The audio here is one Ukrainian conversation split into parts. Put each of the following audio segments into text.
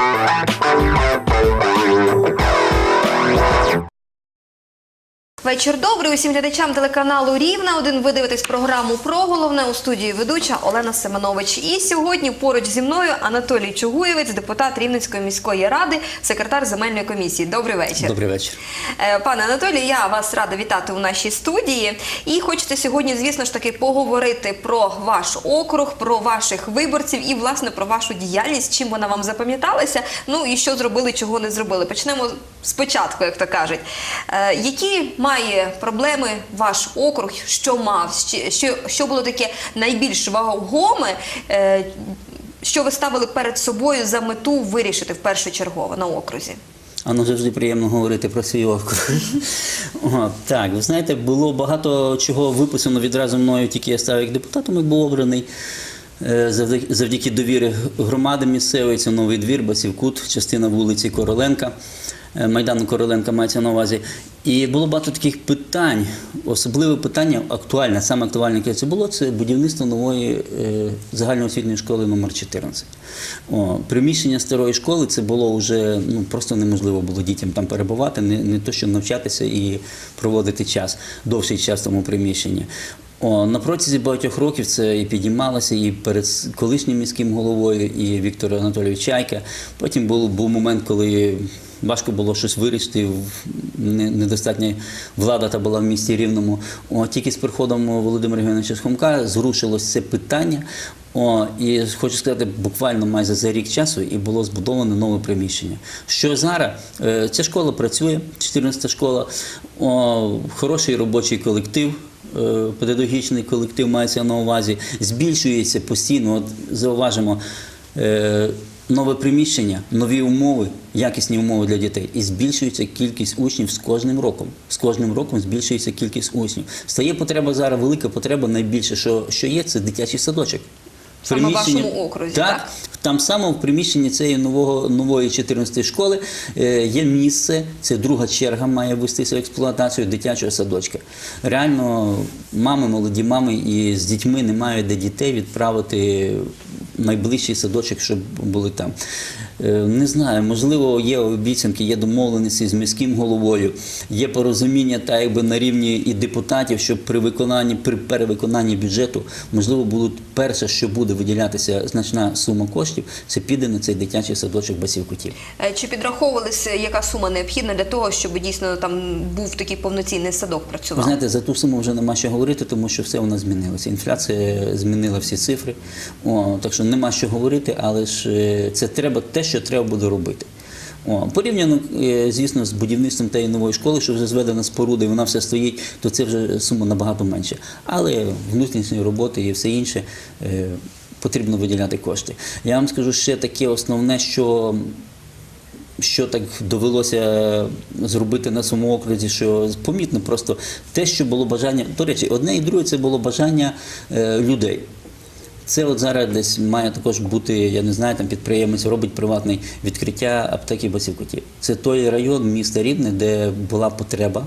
Música Вечір добрий усім глядачам телеканалу Рівна. Один ви дивитесь програму про головне у студії ведуча Олена Семенович. І сьогодні поруч зі мною Анатолій Чугуєвець, депутат Рівненської міської ради, секретар земельної комісії. Добрий вечір. Добрий вечір. Е, Пане Анатолій, я вас рада вітати у нашій студії. І хочете сьогодні, звісно ж таки, поговорити про ваш округ, про ваших виборців і, власне, про вашу діяльність, чим вона вам запам'яталася. Ну і що зробили, чого не зробили. Почнемо спочатку, як то кажуть. Е, Які має проблеми ваш округ, що мав, що, що було таке найбільш вагоме, е, що ви ставили перед собою за мету вирішити в першочергово на окрузі? А ну завжди приємно говорити про свій округ. О, так, ви знаєте, було багато чого виписано відразу мною, тільки я став як депутатом і був обраний. е, Завдяки, довірі громади місцевої, це новий двір, Басівкут, частина вулиці Короленка, Майдану Короленка мається на увазі. І було багато таких питань. Особливе питання актуальне, саме актуальне, яке це було, це будівництво нової е, загальноосвітньої школи номер 14. О, приміщення старої школи це було вже ну, просто неможливо було дітям там перебувати, не, не то, що навчатися і проводити час, довший час в тому приміщенні. О, на протязі багатьох років це і підіймалося і перед колишнім міським головою, і Віктор Анатолійович Чайка. Потім був, був момент, коли важко було щось вирішити, недостатня влада та була в місті Рівному. О, тільки з приходом Володимира Євгеновича Схомка зрушилось це питання. О, і хочу сказати, буквально майже за рік часу і було збудовано нове приміщення. Що зараз е, ця школа працює, 14 школа, о, хороший робочий колектив. е, Педагогічний колектив мається на увазі, збільшується постійно. От зауважимо е, нове приміщення, нові умови, якісні умови для дітей, і збільшується кількість учнів з кожним роком. З кожним роком збільшується кількість учнів. Стає потреба зараз, велика потреба найбільше, що, що є, це дитячий садочок. Саме в вашому окрузі, так? так? Там само в приміщенні цієї нового, нової 14 школи е, є місце, це друга черга має вестися в експлуатацію дитячого садочка. Реально, мами, молоді мами і з дітьми не мають де дітей відправити в найближчий садочок, щоб були там. Е, Не знаю, можливо, є обіцянки, є домовленості з міським головою, є порозуміння та якби на рівні і депутатів, що при виконанні, при перевиконанні бюджету, можливо, будуть перше, що буде виділятися значна сума коштів, це піде на цей дитячий садочок Басівкутів. Е, Чи підраховувалися, яка сума необхідна для того, щоб дійсно там був такий повноцінний садок Ви працював? знаєте, за ту суму вже нема що говорити, тому що все у нас змінилося. Інфляція змінила всі цифри. О, так що нема що говорити, але ж е, це треба те, що треба буде робити. О, порівняно, е, звісно, з будівництвом тієї нової школи, що вже зведена споруда і вона все стоїть, то це вже сума набагато менше. Але внутрішні роботи і все інше е, потрібно виділяти кошти. Я вам скажу ще таке основне, що що так довелося зробити на своєму окрузі, що помітно просто те, що було бажання. До речі, одне і друге це було бажання е, людей. Це от зараз десь має також бути, я не знаю, там підприємець робить приватне відкриття аптеки Басівкуті. Це той район міста Рівне, де була потреба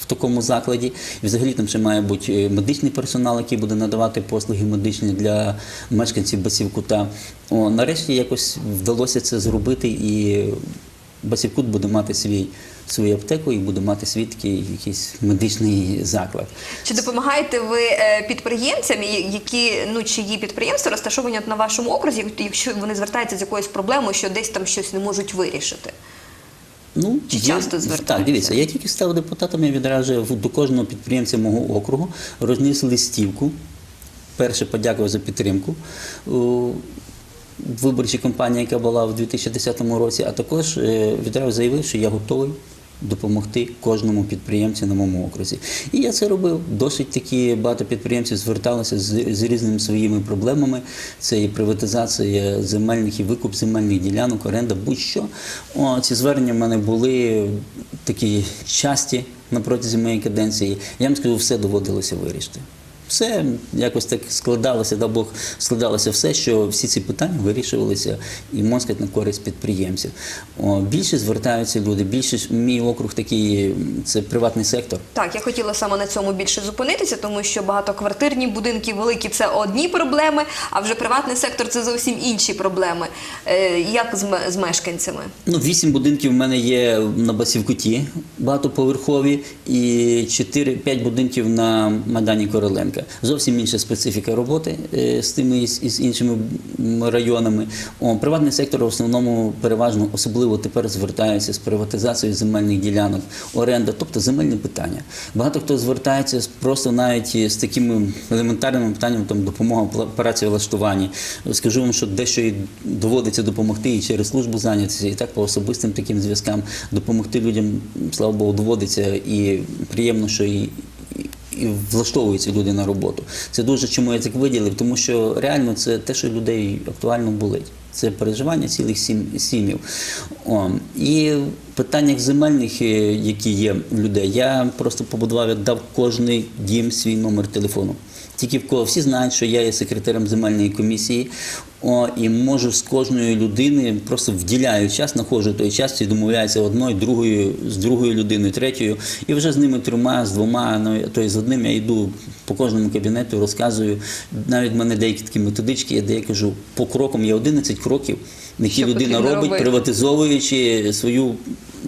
в такому закладі. І взагалі там ще має бути е, медичний персонал, який буде надавати послуги медичні для мешканців Басівкута. О, нарешті якось вдалося це зробити, і Басівкут буде мати свій, свою аптеку і буде мати свій такий якийсь медичний заклад. Чи допомагаєте ви е, підприємцям, які ну чиї підприємства розташовані от на вашому окрузі, якщо вони звертаються з якоюсь проблемою, що десь там щось не можуть вирішити? Ну, Чи часто звертаються? Так, дивіться, я тільки став депутатом, я відразу до кожного підприємця мого округу розніс листівку. Перше подякував за підтримку виборчій кампанії, яка була в 2010 році, а також е, відразу заявив, що я готовий допомогти кожному підприємцю на моєму окрузі. І я це робив. Досить такі багато підприємців зверталися з, з різними своїми проблемами. Це і приватизація земельних, і викуп земельних ділянок, оренда, будь-що. О, ці звернення в мене були такі часті на протязі моєї каденції. Я вам скажу, все доводилося вирішити. Все якось так складалося, да Бог складалося все, що всі ці питання вирішувалися і можна сказати, на користь підприємців. О, більше звертаються люди, більше мій округ такий це приватний сектор. Так, я хотіла саме на цьому більше зупинитися, тому що багатоквартирні будинки великі це одні проблеми, а вже приватний сектор це зовсім інші проблеми. Е, Як з, з мешканцями? Ну, вісім будинків в мене є на Басівкуті багатоповерхові, і 4-5 будинків на Майдані Короленка. Зовсім інша специфіка роботи е, з тими і з, іншими районами. О, приватний сектор в основному переважно, особливо тепер звертається з приватизацією земельних ділянок, оренда, тобто земельне питання. Багато хто звертається просто навіть з такими елементарними питаннями, там допомога в працевлаштуванні. Скажу вам, що дещо і доводиться допомогти і через службу зайнятості, і так по особистим таким зв'язкам допомогти людям, слава Богу, доводиться і приємно, що і. І- влаштовуються люди на роботу. Це дуже чому я так виділив, тому що реально це те, що людей актуально болить. Це переживання цілих сім, сім'їв. О, і в питаннях земельних, е, які є в людей, я просто побудував, я дав кожний дім свій номер телефону. Тільки в кого всі знають, що я є секретарем земельної комісії. О, і можу з кожної людини просто вділяю час, знаходжу той час і домовляюся одною, другою, з другою людиною, третьою. І вже з ними трьома, з двома, ну то з одним я йду по кожному кабінету, розказую. Навіть в мене деякі такі методички, де я кажу, по крокам є 11 кроків, які Що людина робить, робити. приватизовуючи свою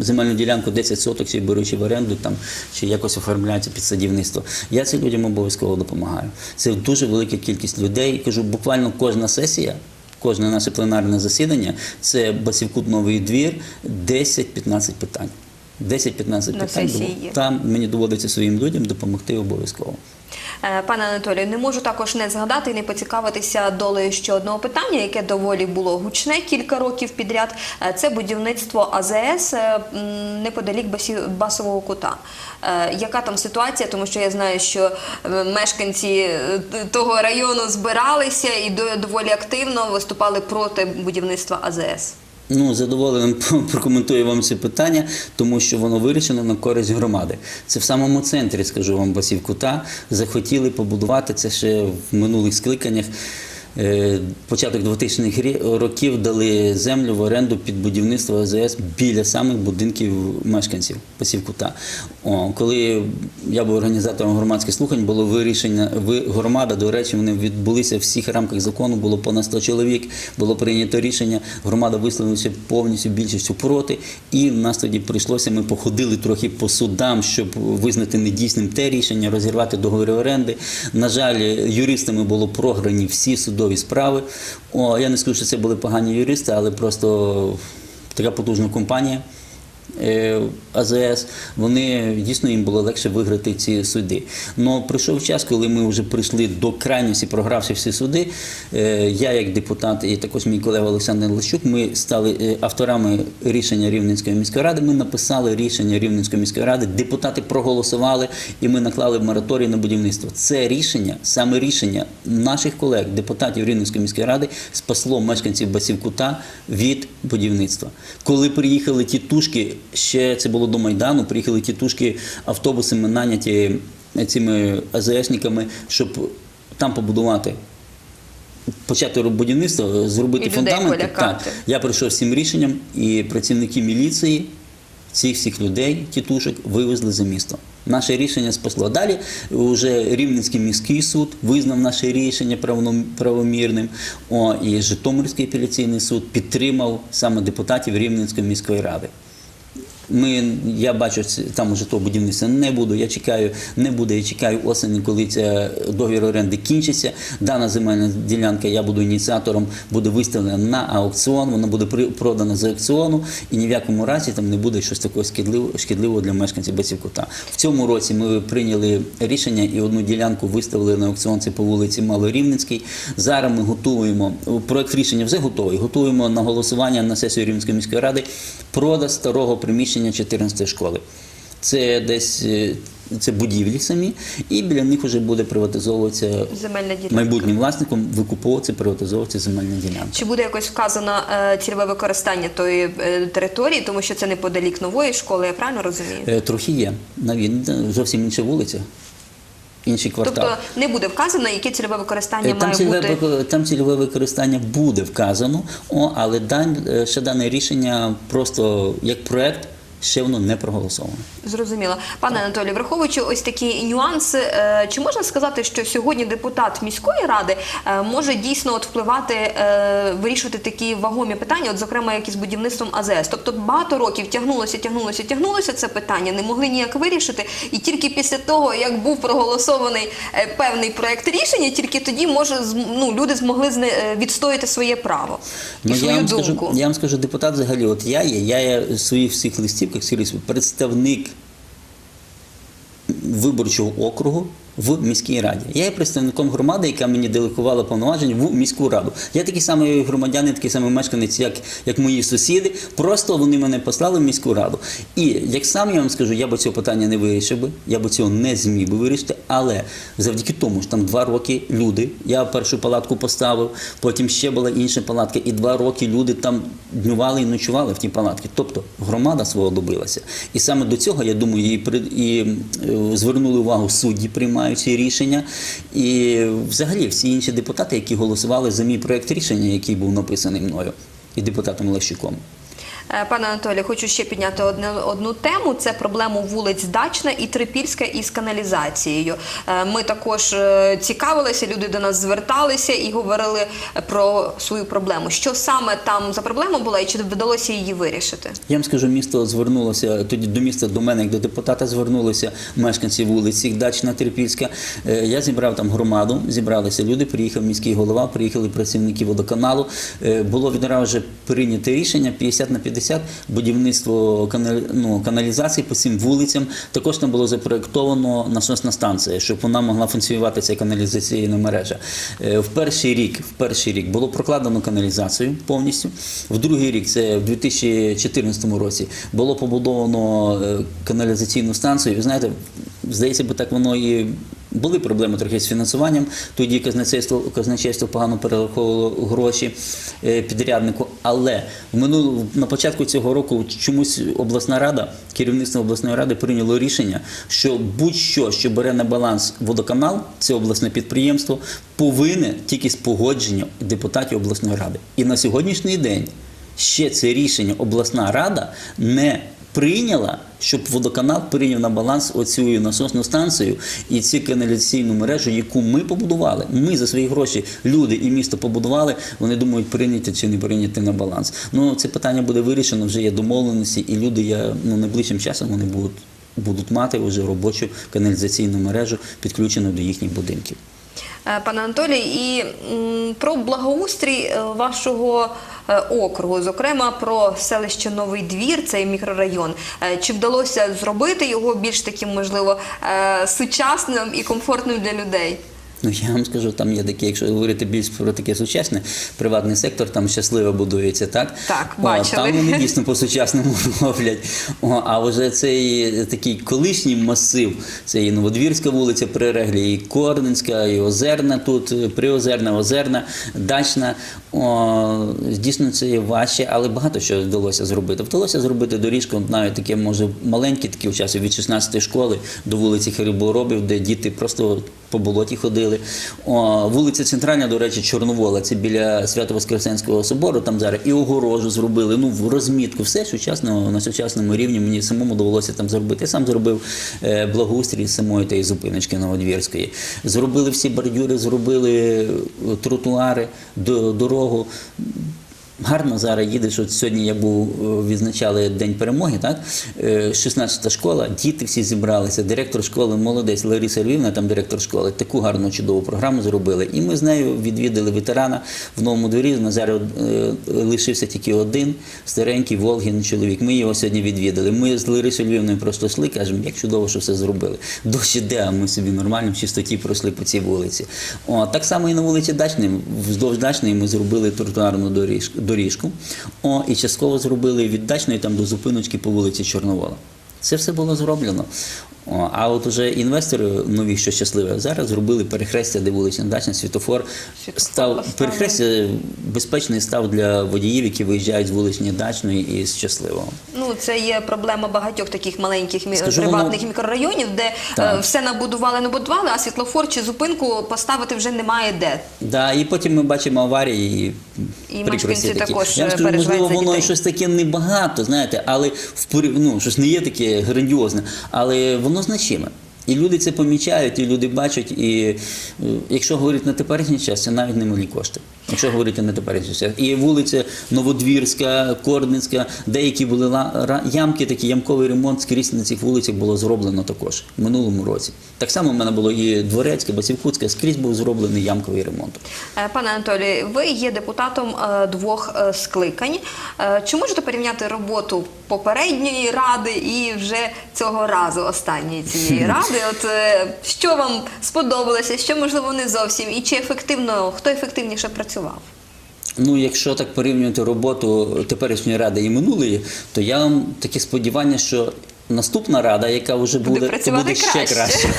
земельну ділянку 10 соток, чи беручи в оренду там, чи якось оформляється під садівництво. Я цим людям обов'язково допомагаю. Це дуже велика кількість людей. Кажу, буквально кожна сесія. Кожне наше пленарне засідання це Басівкут Новий двір, 10-15 питань. 10-15 питань. сесії. Там мені доводиться своїм людям допомогти обов'язково. Е, Пане Анатолію, не можу також не згадати і не поцікавитися долею ще одного питання, яке доволі було гучне кілька років підряд. Е, Це будівництво АЗС е, неподалік Басового кута. Яка там ситуація? Тому що я знаю, що мешканці того району збиралися і до- доволі активно виступали проти будівництва АЗС. Ну, задоволеним прокоментую вам це питання, тому що воно вирішено на користь громади. Це в самому центрі, скажу вам, Басівкута. Захотіли побудувати це ще в минулих скликаннях. Е, Початок 2000-х років дали землю в оренду під будівництво АЗС біля самих будинків мешканців Басівкута. О, коли я був організатором громадських слухань, було вирішення, ви, громада, до речі, вони відбулися в всіх рамках закону, було понад 100 чоловік, було прийнято рішення, громада висловилася повністю більшістю проти, і нас тоді прийшлося, ми походили трохи по судам, щоб визнати недійсним те рішення, розірвати договір оренди. На жаль, юристами було програні всі судові справи. О, я не скажу, що це були погані юристи, але просто така потужна компанія. Е, АЗС, вони дійсно їм було легше виграти ці суди. Но прийшов час, коли ми вже прийшли до крайності, програвши всі суди. е, Я, як депутат, і також мій колега Олександр Лещук, ми стали е, авторами рішення Рівненської міської ради. Ми написали рішення Рівненської міської ради, депутати проголосували, і ми наклали мораторій на будівництво. Це рішення, саме рішення наших колег, депутатів Рівненської міської ради, спасло мешканців Басівкута від будівництва. Коли приїхали тітушки, ще це було до Майдану, приїхали тітушки автобусами наняті цими АЗСниками, щоб там побудувати. Почати будівництво, зробити фундаменти. Так, я прийшов з цим рішенням, і працівники міліції цих всіх людей, тітушок, вивезли за місто. Наше рішення спасло. Далі вже Рівненський міський суд визнав наше рішення правомірним. О, і Житомирський апеляційний суд підтримав саме депутатів Рівненської міської ради. Ми, я бачу, там уже того будівництва не буду. Я чекаю, не буде. Я чекаю осені, коли ця договір оренди кінчиться. Дана земельна ділянка, я буду ініціатором, буде виставлена на аукціон. Вона буде продана з аукціону, і ні в якому разі там не буде щось такого шкідливого, шкідливого для мешканців Басівкута. В цьому році ми прийняли рішення і одну ділянку виставили на аукціон. Це по вулиці Малорівненській. Зараз ми готуємо проект рішення вже готовий. Готуємо на голосування на сесію Рівненської міської ради продаж старого приміщення 14 школи. Це десь е, це будівлі самі, і біля них вже буде приватизовуватися Земельна ділянка. майбутнім власником, викуповуватися, приватизовуватися земельна ділянка. Чи буде якось вказано е, цільове використання тої е, території, тому що це неподалік нової школи, я правильно розумію? Е, Трохи є. Навіть зовсім інша вулиця. інший квартал. Тобто не буде вказано, яке цільове використання Е, Там має цільове, бути. там цільове використання буде вказано, о, але дан, е, ще дане рішення просто як проект ще воно не проголосоване. Зрозуміло. Пане Анатолій, враховуючи ось такі нюанси, е, чи можна сказати, що сьогодні депутат міської ради е, може дійсно от впливати, е, вирішувати такі вагомі питання, от зокрема, як із будівництвом АЗС? Тобто багато років тягнулося, тягнулося, тягнулося це питання, не могли ніяк вирішити, і тільки після того, як був проголосований певний проект рішення, тільки тоді може ну, люди змогли відстояти своє право і Ну, свою я, вам думку. скажу, я вам скажу, депутат взагалі, от я є, я є своїх всіх листівках, листів, представник виборчого округу в міській раді. Я є представником громади, яка мені делегувала повноваження в міську раду. Я такий самий громадянин, такий самий мешканець, як, як мої сусіди. Просто вони мене послали в міську раду. І як сам я вам скажу, я б цього питання не вирішив би, я б цього не зміг би вирішити. Але завдяки тому, що там два роки люди, я першу палатку поставив, потім ще була інша палатка, і два роки люди там днювали і ночували в тій палатці. Тобто громада свого добилася. І саме до цього, я думаю, і, при- і е, звернули увагу судді, приймаючи рішення. І взагалі всі інші депутати, які голосували за мій проєкт рішення, який був написаний мною і депутатом Лещуком. Е, Пане Анатолій, хочу ще підняти одне, одну тему. Це проблему вулиць Дачна і Трипільська із каналізацією. Е, Ми також е, цікавилися, люди до нас зверталися і говорили про свою проблему. Що саме там за проблема була і чи вдалося її вирішити? Я вам скажу, місто звернулося тоді до міста, до мене, як до депутата, звернулися мешканці вулиці Дачна Терпільська. Е, Я зібрав там громаду, зібралися люди, приїхав міський голова, приїхали працівники водоканалу. Було відразу прийнято рішення 50 на 50 будівництво ну, каналізації по цим вулицям. Також там було запроєктовано насосна станція, щоб вона могла функціонувати ця каналізаційна мережа. Е, В перший рік, в перший рік було прокладено каналізацію повністю. В другий рік, це в 2014 році, було побудовано е, каналізаційну станцію. Ви знаєте, здається би, так воно і. Були проблеми трохи з фінансуванням. Тоді казначейство, казначейство погано перераховувало гроші е, підряднику. Але в минулу на початку цього року чомусь обласна рада, керівництво обласної ради прийняло рішення, що будь-що, що бере на баланс водоканал, це обласне підприємство, повинне тільки з погодження депутатів обласної ради. І на сьогоднішній день ще це рішення обласна рада не прийняла, щоб водоканал прийняв на баланс оцю насосну станцію і цю каналізаційну мережу, яку ми побудували. Ми за свої гроші, люди і місто побудували. Вони думають, прийняти чи не прийняти на баланс. Ну це питання буде вирішено, вже є домовленості, і люди я ну найближчим часом вони будуть. Будуть мати вже робочу каналізаційну мережу підключену до їхніх будинків. Е, Пане Анатолій, і про благоустрій е, вашого е, округу, зокрема про селище Новий Двір, цей мікрорайон. Чи вдалося зробити його більш таким, можливо, сучасним і комфортним для людей? Ну я вам скажу, там є таке, якщо говорити більш про таке сучасне, приватний сектор там щасливо будується, так? Так, О, там вони дійсно по-сучасному роблять. О, а вже цей такий колишній масив, це і Новодвірська вулиця Приреглі, і Корненська, і Озерна тут, Приозерна, Озерна, Дачна. О, дійсно, це є важче, але багато що вдалося зробити. Вдалося зробити доріжку, навіть таке, може, маленьке таке в часі від 16 школи до вулиці Хриборобів, де діти просто по болоті ходили. О, вулиця Центральна, до речі, Чорновола, це біля Свято-Воскресенського собору, там зараз і огорожу зробили, ну, в розмітку, все сучасно, на сучасному рівні. Мені самому довелося там зробити. Я сам зробив е, благоустрій самої тієї зупиночки Новодвірської. Зробили всі бордюри, зробили е, тротуари, до- дорогу. Гарно зараз їдеш. От сьогодні я був е, відзначали День перемоги, так? 16-та школа, діти всі зібралися. Директор школи молодець Лариса Львівна, там директор школи, таку гарну чудову програму зробили. І ми з нею відвідали ветерана в новому дворі. На е, лишився тільки один старенький Волгін чоловік. Ми його сьогодні відвідали. Ми з Ларисою Львівною просто йшли, кажемо, як чудово, що все зробили. Дощ іде, а ми собі нормально в чистоті пройшли по цій вулиці. О, так само і на вулиці Дачної. Вздовж Дачної ми зробили тротуарну доріжку, доріжку. О, і частково зробили від Дачної там до зупиночки по вулиці Чорновола. Це все було зроблено. О, а от уже інвестори нові, що щасливі, зараз зробили перехрестя, де вулична дачна світофор. Світофор Став перехрестя безпечний став для водіїв, які виїжджають з вуличної дачної і з щасливого. Ну, це є проблема багатьох таких маленьких мі- Скажу, приватних воно- мікрорайонів, де Так. е, все набудували, набудували, а світлофор чи зупинку поставити вже немає де. Да, і потім ми бачимо аварії і, І мешканці такі. також, Я скажу, можливо, за воно дітей. щось таке небагато, знаєте, але в ну, щось не є таке грандіозне, але воно значиме. І люди це помічають, і люди бачать. І е, якщо говорити на теперішній час, це навіть не малі кошти. Якщо говорити на теперішній. І вулиця Новодвірська, Кордницька, деякі були ямки, такий ямковий ремонт скрізь на цих вулицях було зроблено також в минулому році. Так само в мене було і Дворецька, Басівкутська, скрізь був зроблений ямковий ремонт. Е, Пане Анатолій, ви є депутатом е, двох е, скликань. Чи можете порівняти роботу попередньої ради і вже цього разу останньої цієї ради? От що вам сподобалося, що можливо не зовсім, і чи ефективно хто ефективніше працював? Ну, якщо так порівнювати роботу теперішньої ради і минулої, то я вам таке сподівання, що наступна рада, яка вже Буде буде, то буде ще краще. краще.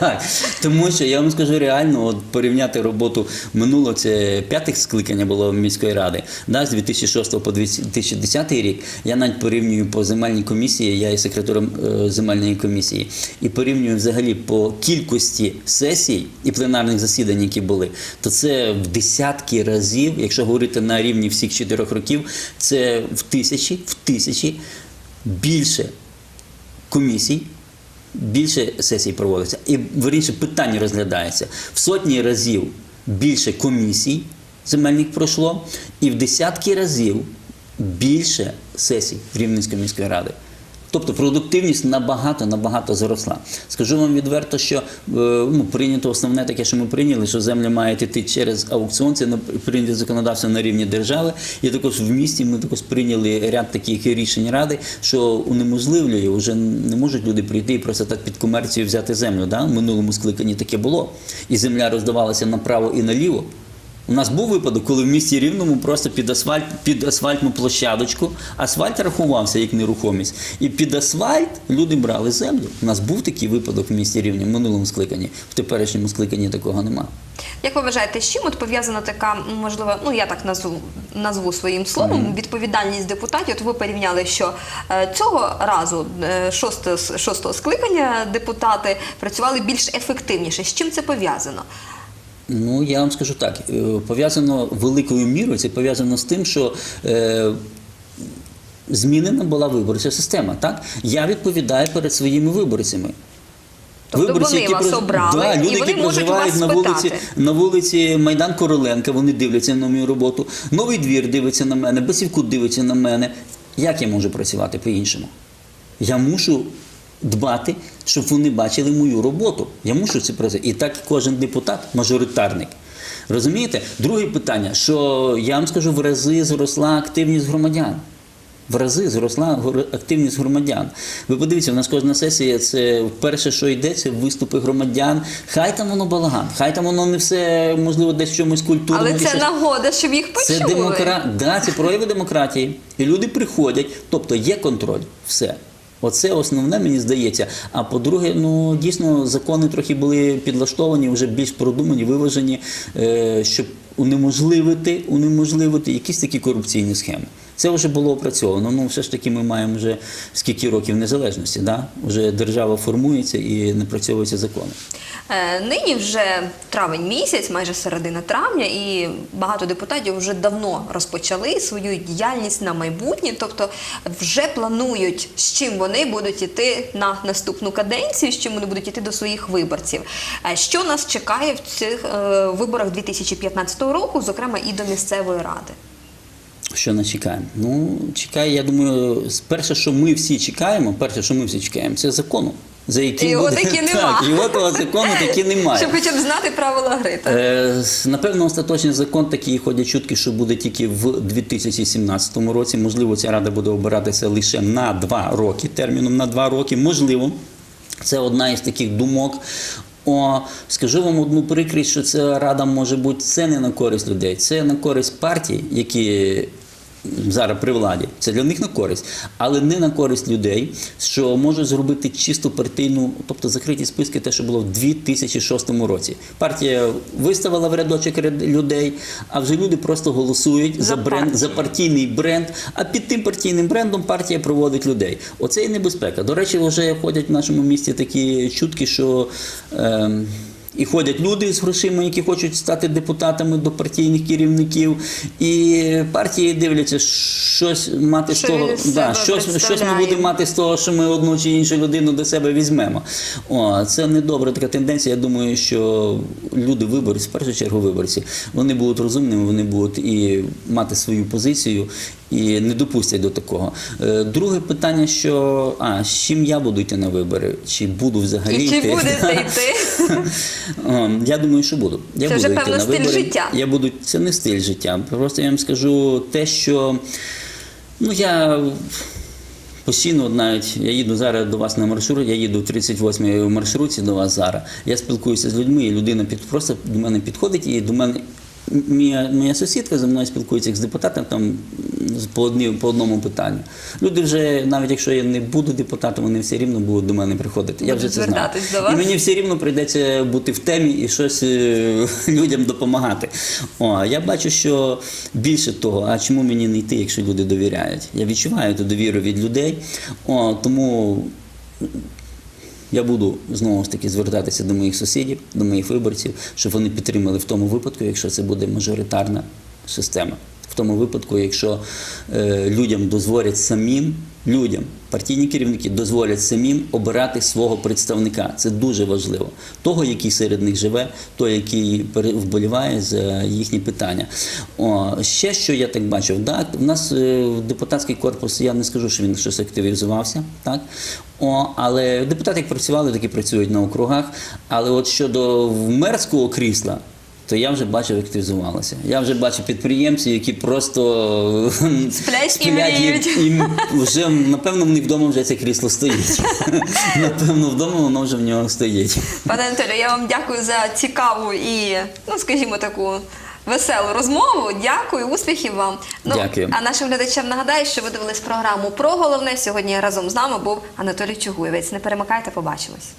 Так. Тому що я вам скажу реально, от порівняти роботу минулого, це п'яте скликання було міської ради, да, з 2006 по 2010 рік. Я навіть порівнюю по земельній комісії, я є секретарем е, земельної комісії, і порівнюю взагалі по кількості сесій і пленарних засідань, які були, то це в десятки разів, якщо говорити на рівні всіх чотирьох років, це в тисячі, в тисячі більше комісій, більше сесій проводиться. І вірніше питання розглядається. В сотні разів більше комісій земельних пройшло, і в десятки разів більше сесій Рівненської міської ради. Тобто продуктивність набагато набагато зросла. Скажу вам відверто, що е, ну, прийнято основне таке, що ми прийняли, що земля має йти через аукціон. Це прийнято законодавство на рівні держави. І також в місті ми також прийняли ряд таких рішень ради, що унеможливлює, вже не можуть люди прийти і просто так під комерцію взяти землю. Да? В минулому скликанні таке було. І земля роздавалася направо і наліво. У нас був випадок, коли в місті Рівному просто під асфальт, під асфальтну площадочку, асфальт рахувався як нерухомість. І під асфальт люди брали землю. У нас був такий випадок в місті Рівні в минулому скликанні. В теперішньому скликанні такого нема. Як ви вважаєте, з чим от пов'язана така, можливо, ну я так назву, назву своїм словом, відповідальність депутатів? От ви порівняли, що е, цього разу е, шосте, шостого скликання депутати працювали більш ефективніше. З чим це пов'язано? Ну, я вам скажу так, е, пов'язано великою мірою, це пов'язано з тим, що е, змінена була виборча система. Так? Я відповідаю перед своїми виборцями. Тобто вони вас прож- обрали, да, і вони які проживають на вулиці, на вулиці Майдан Короленка, вони дивляться на мою роботу. Новий двір дивиться на мене, Басівкут дивиться на мене. Як я можу працювати по-іншому? Я мушу дбати, щоб вони бачили мою роботу. Я мушу це працювати. І так кожен депутат, мажоритарник. Розумієте? Друге питання, що я вам скажу, в рази зросла активність громадян. В рази зросла активність громадян. Ви подивіться, у нас кожна сесія це перше, що йде, це виступи громадян. Хай там воно балаган, хай там воно не все, можливо, десь в чомусь культурному. Але це щось. нагода, щоб їх почули. Це демокра... да, це прояви демократії. І люди приходять, тобто є контроль, все. Оце основне, мені здається. А по-друге, ну дійсно закони трохи були підлаштовані, вже більш продумані, виважені, е, щоб унеможливити, унеможливити якісь такі корупційні схеми. Це вже було опрацьовано. Ну, все ж таки, ми маємо вже скільки років незалежності. Да? Вже держава формується і напрацьовуються закони. Е, Нині вже травень місяць, майже середина травня, і багато депутатів вже давно розпочали свою діяльність на майбутнє, тобто вже планують, з чим вони будуть іти на наступну каденцію, з чим вони будуть іти до своїх виборців. Е, Що нас чекає в цих е, виборах 2015 року, зокрема і до місцевої ради? Що нас чекає? Ну, чекає, я думаю, перше, що ми всі чекаємо, перше, що ми всі чекаємо, це закону. За яким Його буде... таки нема. Так, його того закону таки немає. Щоб хоча б знати правила гри. так? Е, напевно, остаточний закон такий ходять чутки, що буде тільки в 2017 році. Можливо, ця рада буде обиратися лише на два роки, терміном на два роки. Можливо, це одна із таких думок. О, скажу вам одну прикрість, що ця рада може бути це не на користь людей, це на користь партій, які зараз при владі. Це для них на користь, але не на користь людей, що можуть зробити чисто партійну, тобто закриті списки, те, що було в 2006 році. Партія виставила в рядочок людей, а вже люди просто голосують за, За бренд, за партійний бренд. А під тим партійним брендом партія проводить людей. Оце і небезпека. До речі, вже ходять в нашому місті такі чутки, що. ем, і ходять люди з грошима, які хочуть стати депутатами до партійних керівників, і партії дивляться, щось мати Що з того, да, щось, щось ми будемо мати з того, що ми одну чи іншу людину до себе візьмемо. О, це недобра така тенденція. Я думаю, що люди виборці, в першу чергу виборці, вони будуть розумними, вони будуть і мати свою позицію. І не допустять до такого. Е, Друге питання, що а з чим я буду йти на вибори? Чи буду взагалі І чи йти? будете йти? Я думаю, що буду. Я Це буду вже певно стиль життя. Я буду. Це не стиль життя. Просто я вам скажу те, що ну я. Постійно, навіть я їду зараз до вас на маршрут, я їду в 38-й маршрутці до вас зараз. Я спілкуюся з людьми, і людина під, просто до мене підходить і до мене. Моя, моя сусідка зі мною спілкується як з депутатом там по, одні, по одному питанню. Люди вже, навіть якщо я не буду депутатом, вони все рівно будуть до мене приходити. Я вже це знаю. до вас. І мені все рівно прийдеться бути в темі і щось е, людям допомагати. О, я бачу, що більше того, а чому мені не йти, якщо люди довіряють? Я відчуваю ту довіру від людей. О, тому я буду знову ж таки звертатися до моїх сусідів, до моїх виборців, щоб вони підтримали в тому випадку, якщо це буде мажоритарна система. В тому випадку, якщо е, людям дозволять самим, людям, партійні керівники дозволять самим обирати свого представника. Це дуже важливо. Того, який серед них живе, той, який вболіває за їхні питання. О, ще що я так бачив, да, в нас е, депутатський корпус, я не скажу, що він щось активізувався, так? О, але депутати як працювали, так і працюють на округах. Але от щодо мерського крісла, то я вже бачив, активізувалося. Я вже бачив підприємців, які просто Сплять і і, і вже напевно в них вдома вже це крісло стоїть. напевно, вдома воно вже в нього стоїть. Пане Анатолію, я вам дякую за цікаву і, ну скажімо, таку. Веселу розмову, дякую, успіхів вам. Ну Дякую. а нашим глядачам нагадаю, що ви дивились програму про головне. Сьогодні разом з нами був Анатолій Чугуєвець. Не перемикайте, побачимось.